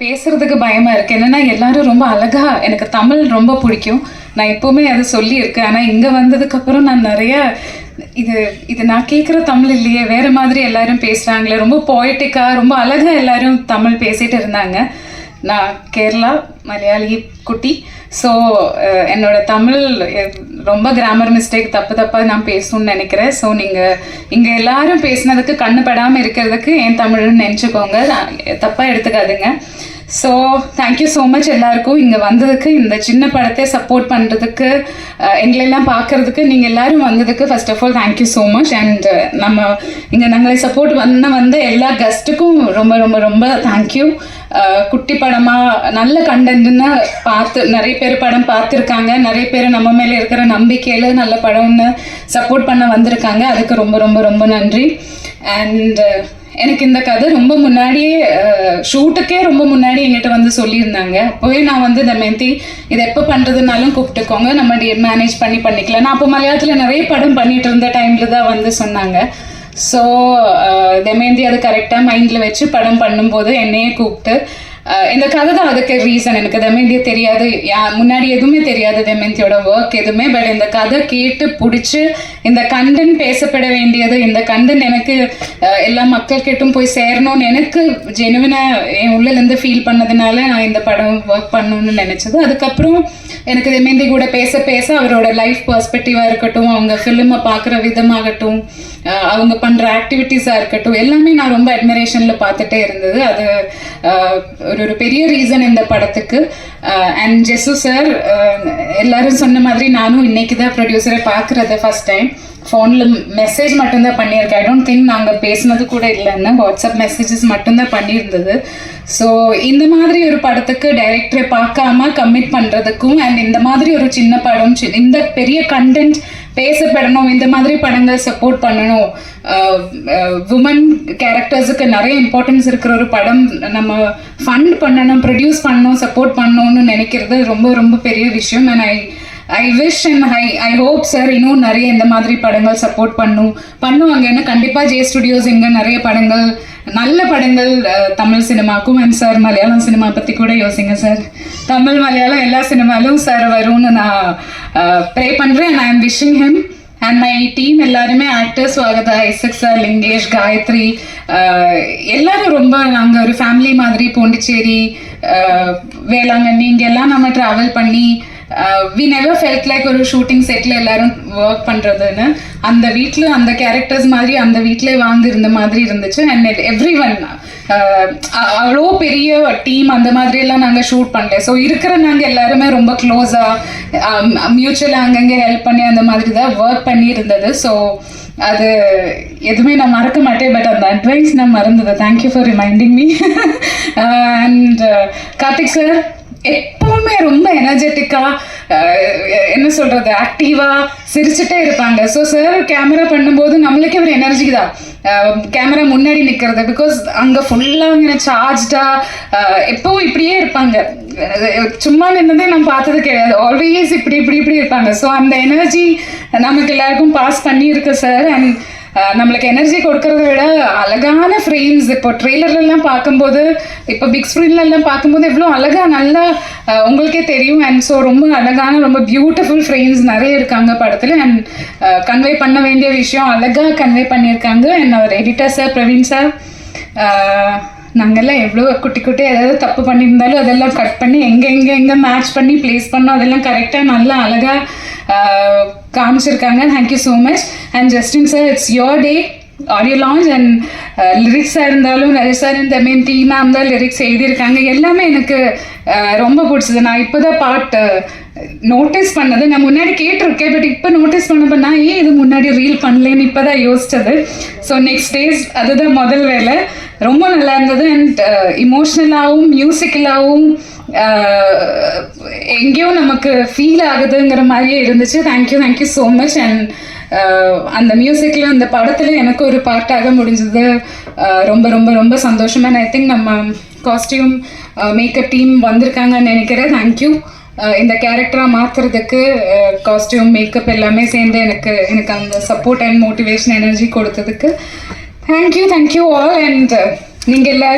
பேசுறதுக்கு பயமா இருக்கு. என்னன்னா எல்லாரும் ரொம்ப அழகா எனக்கு தமிழ் ரொம்ப பிடிக்கும். நான் எப்பவுமே அதை சொல்லியிருக்கேன். ஆனா இங்க வந்ததுக்கு அப்புறம் நான் நிறைய இது இது நான் கேட்குற தமிழ் இல்லையே வேற மாதிரி எல்லாரும் பேசுறாங்களே ரொம்ப போய்ட்டிக்கா ரொம்ப அழகா எல்லாரும் தமிழ் பேசிட்டு இருந்தாங்க. நான் கேரளா மலையாளி குட்டி. ஸோ என்னோட தமிழ் ரொம்ப கிராமர் மிஸ்டேக் தப்பு தப்பாக நான் பேசணும்னு நினைக்கிறேன். ஸோ நீங்கள் இங்கே எல்லாரும் பேசுனதுக்கு கண்ணு படாமல் இருக்கிறதுக்கு என் தமிழ்னு நினச்சிக்கோங்க. தப்பாக எடுத்துக்காதுங்க. So thank you so much எல்லாருக்கும். இங்கே வந்ததுக்கு இந்த சின்ன படத்தை சப்போர்ட் பண்ணுறதுக்கு எங்களெல்லாம் பார்க்கறதுக்கு நீங்கள் எல்லாரும் வந்ததுக்கு first of all thank you so much and நம்ம இங்கே நாங்களை சப்போர்ட் பண்ண வந்த எல்லா கெஸ்ட்டுக்கும் ரொம்ப ரொம்ப ரொம்ப தேங்க்யூ குட்டி படமாக நல்ல கண்டென்ட்னு பார்த்து நிறைய பேர் படம் பார்த்துருக்காங்க. நிறைய பேர் நம்ம மேலே இருக்கிற நம்பிக்கையில் நல்ல படம்னு சப்போர்ட் பண்ண வந்திருக்காங்க. அதுக்கு ரொம்ப ரொம்ப ரொம்ப நன்றி. அண்ட் எனக்கு இந்த கதை ரொம்ப முன்னாடியே ஷூட்டுக்கே ரொம்ப முன்னாடி என்கிட்ட வந்து சொல்லியிருந்தாங்க. அப்போவே நான் வந்து இந்த மெந்தி இதை எப்போ பண்ணுறதுனாலும் கூப்பிட்டுக்கோங்க. நம்ம மேனேஜ் பண்ணி பண்ணிக்கலாம். நான் அப்போ மலையாளத்தில் நிறைய படம் பண்ணிட்டு இருந்த டைமில் தான் வந்து சொன்னாங்க. ஸோ தெமேந்தி அது கரெக்டாக மைண்டில் வச்சு படம் பண்ணும்போது என்னையே கூப்பிட்டு இந்த கதை தான் அதுக்கு ரீசன் எனக்கு தெமேந்தியை தெரியாது. யா முன்னாடி எதுவுமே தெரியாது தமேந்தியோட ஒர்க் எதுவுமே பட் இந்த கதை கேட்டு பிடிச்சி இந்த கண்டன் பேசப்பட வேண்டியது இந்த கண்டன் எனக்கு எல்லா மக்கள் கிட்டும் போய் சேரணும்னு எனக்கு ஜெனுவினாக என் உள்ளேருந்து ஃபீல் பண்ணதுனால நான் இந்த படம் ஒர்க் பண்ணணும்னு நினச்சது. அதுக்கப்புறம் எனக்கு தெமேந்தி கூட பேச பேச அவரோட லைஃப் பர்ஸ்பெக்டிவாக இருக்கட்டும் அவங்க ஃபிலிமை பார்க்குற விதமாகட்டும் அவங்க பண்ணுற ஆக்டிவிட்டீஸாக இருக்கட்டும் எல்லாமே நான் ரொம்ப அட்மிரேஷனில் பார்த்துட்டே இருந்தது. அது ஒரு ஒரு பெரிய ரீசன் இந்த படத்துக்கு. அண்ட் ஜெசு சார் எல்லாரும் சொன்ன மாதிரி நானும் இன்னைக்கு தான் ப்ரொடியூசரை பார்க்குறது ஃபர்ஸ்ட் டைம் ஃபோனில் மெசேஜ் மட்டும்தான் பண்ணியிருக்கேன். ஐ டோன்ட் திங்க் நாங்கள் பேசினது கூட இல்லைன்னு வாட்ஸ்அப் மெசேஜஸ் மட்டும்தான் பண்ணியிருந்தது. ஸோ இந்த மாதிரி ஒரு படத்துக்கு டைரக்டரை பார்க்காம கம்மிட் பண்ணுறதுக்கும் அண்ட் இந்த மாதிரி ஒரு சின்ன படம் இந்த பெரிய கண்டென்ட் பேசப்படணும் இந்த மாதிரி படங்கள் சப்போர்ட் பண்ணணும். உமன் கேரக்டர்ஸுக்கு நிறைய இம்பார்ட்டன்ஸ் இருக்கிற ஒரு படம் நம்ம ஃபண்ட் பண்ணணும் ப்ரொடியூஸ் பண்ணணும் சப்போர்ட் பண்ணணும்னு நினைக்கிறது ரொம்ப ரொம்ப பெரிய விஷயம். And I I wish and I I hope sir இன்னும் நிறைய இந்த மாதிரி படங்கள் சப்போர்ட் பண்ணும். பண்ணுவாங்கன்னு கண்டிப்பாக ஜே ஸ்டுடியோஸ் இங்கே நிறைய படங்கள் நல்ல படங்கள் தமிழ் சினிமாக்கும் அண்ட் சார் மலையாளம் சினிமா பற்றி கூட யோசிங்க சார் தமிழ் மலையாளம் எல்லா சினிமாலும் சார் வரும்னு நான் ப்ரே பண்ணுறேன் and I am wishing him and my team எல்லாருமே actors Swagatha Isaac sir Lingesh Gayathri எல்லாரும் ரொம்ப நாங்கள் ஒரு ஃபேமிலி மாதிரி பாண்டிச்சேரி வேளாங்கண்ணி வேளாங்கண்ணி இங்கெல்லாம் நம்ம ட்ராவல் பண்ணி வி நெவர் ஃபெல்ட் லைக் ஒரு ஷூட்டிங் செட்டில் எல்லாரும் ஒர்க் பண்ணுறதுன்னு அந்த வீட்டில் அந்த கேரக்டர்ஸ் மாதிரி அந்த வீட்டிலே வாழ்ந்திருந்த மாதிரி இருந்துச்சு. அண்ட் எவ்ரி ஒன் அவ்வளோ பெரிய டீம் அந்த மாதிரியெல்லாம் நாங்கள் ஷூட் பண்ணல. ஸோ இருக்கிற நாங்கள் எல்லாருமே ரொம்ப க்ளோஸாக மியூச்சுவலாக அங்கங்கே ஹெல்ப் பண்ணி அந்த மாதிரி தான் ஒர்க் பண்ணி இருந்தது ஸோ அது எதுவுமே நான் மறக்க மாட்டேன் பட் அந்த அட்வைஸ் நான் மறந்தது. Thank you for reminding me and Karthik sir எப்பவுமே ரொம்ப எனர்ஜெட்டிக்காக uh, என்ன சொல்கிறது ஆக்டிவாக சிரிச்சுட்டே இருப்பாங்க. ஸோ சார் கேமரா பண்ணும்போது நம்மளுக்கே ஒரு எனர்ஜி தான். Uh, கேமரா முன்னாடி நிற்கிறது பிகாஸ் அங்கே ஃபுல்லாக இங்கே சார்ஜாக uh, எப்பவும் இப்படியே இருப்பாங்க. சும்மா நின்னதே நான் பார்த்தது கிடையாது. ஆல்வேஸ் இப்படி இப்படி இப்படி இருப்பாங்க. ஸோ அந்த எனர்ஜி நமக்கு எல்லாருக்கும் பாஸ் பண்ணியிருக்கு சார் அண்ட் நம்மளுக்கு எனர்ஜி கொடுக்கறத விட அழகான ஃப்ரேம்ஸ் இப்போ ட்ரெய்லர்லாம் பார்க்கும்போது இப்போ பிக் ஸ்க்ரீன்லாம் பார்க்கும்போது எவ்வளோ அழகா நல்லா உங்களுக்கே தெரியும். அண்ட் ஸோ ரொம்ப அழகான ரொம்ப பியூட்டிஃபுல் ஃப்ரேம்ஸ் நிறைய இருக்காங்க படத்தில். அண்ட் கன்வே பண்ண வேண்டிய விஷயம் அழகாக கன்வே பண்ணியிருக்காங்க. அண்ட் அவர் எடிட்டர் சார் பிரவீன் சார் நாங்கெல்லாம் எவ்வளோ குட்டி குட்டி ஏதாவது தப்பு பண்ணியிருந்தாலும் அதெல்லாம் கட் பண்ணி எங்கே எங்கே எங்கே மேட்ச் பண்ணி ப்ளேஸ் பண்ணோம். அதெல்லாம் கரெக்டாக நல்லா அழகாக காமிச்சிருக்காங்க. Thank you so much and Justin sir it's your day audio launch and லிரிக்ஸாக இருந்தாலும் ரஜி சார் இந்த மீன் டீமாக இருந்தால் லிரிக்ஸ் எழுதியிருக்காங்க. எல்லாமே எனக்கு ரொம்ப பிடிச்சது. நான் இப்போ தான் பாட்டு நோட்டீஸ் பண்ணது. நான் முன்னாடி கேட்டிருக்கேன் பட் இப்போ நோட்டீஸ் பண்ணப்போ நான் ஏன் இது முன்னாடி ரீல் பண்ணலேன்னு இப்போ தான் யோசிச்சது. ஸோ நெக்ஸ்ட் டேஸ் அதுதான் முதல் வேலை ரொம்ப நல்லா இருந்தது. அண்ட் இமோஷ்னலாகவும் மியூசிக்கலாகவும் எங்கேயோ நமக்கு ஃபீல் ஆகுதுங்கிற மாதிரியே இருந்துச்சு. Thank you thank you so much and அந்த மியூசிக்கில் அந்த படத்தில் எனக்கு ஒரு பார்ட்டாக முடிஞ்சது. Uh, ரொம்ப ரொம்ப ரொம்ப சந்தோஷம் அண்ட் ஐ திங்க் நம்ம காஸ்டியூம் மேக்கப் டீம் வந்திருக்காங்கன்னு நினைக்கிறேன். தேங்க்யூ uh, இந்த கேரக்டராக மாற்றுறதுக்கு காஸ்டியூம் மேக்கப் எல்லாமே சேர்ந்து எனக்கு எனக்கு அந்த சப்போர்ட் அண்ட் மோட்டிவேஷன் எனர்ஜி கொடுத்ததுக்கு thank you thank you all and நீங்கள் எல்லாரும்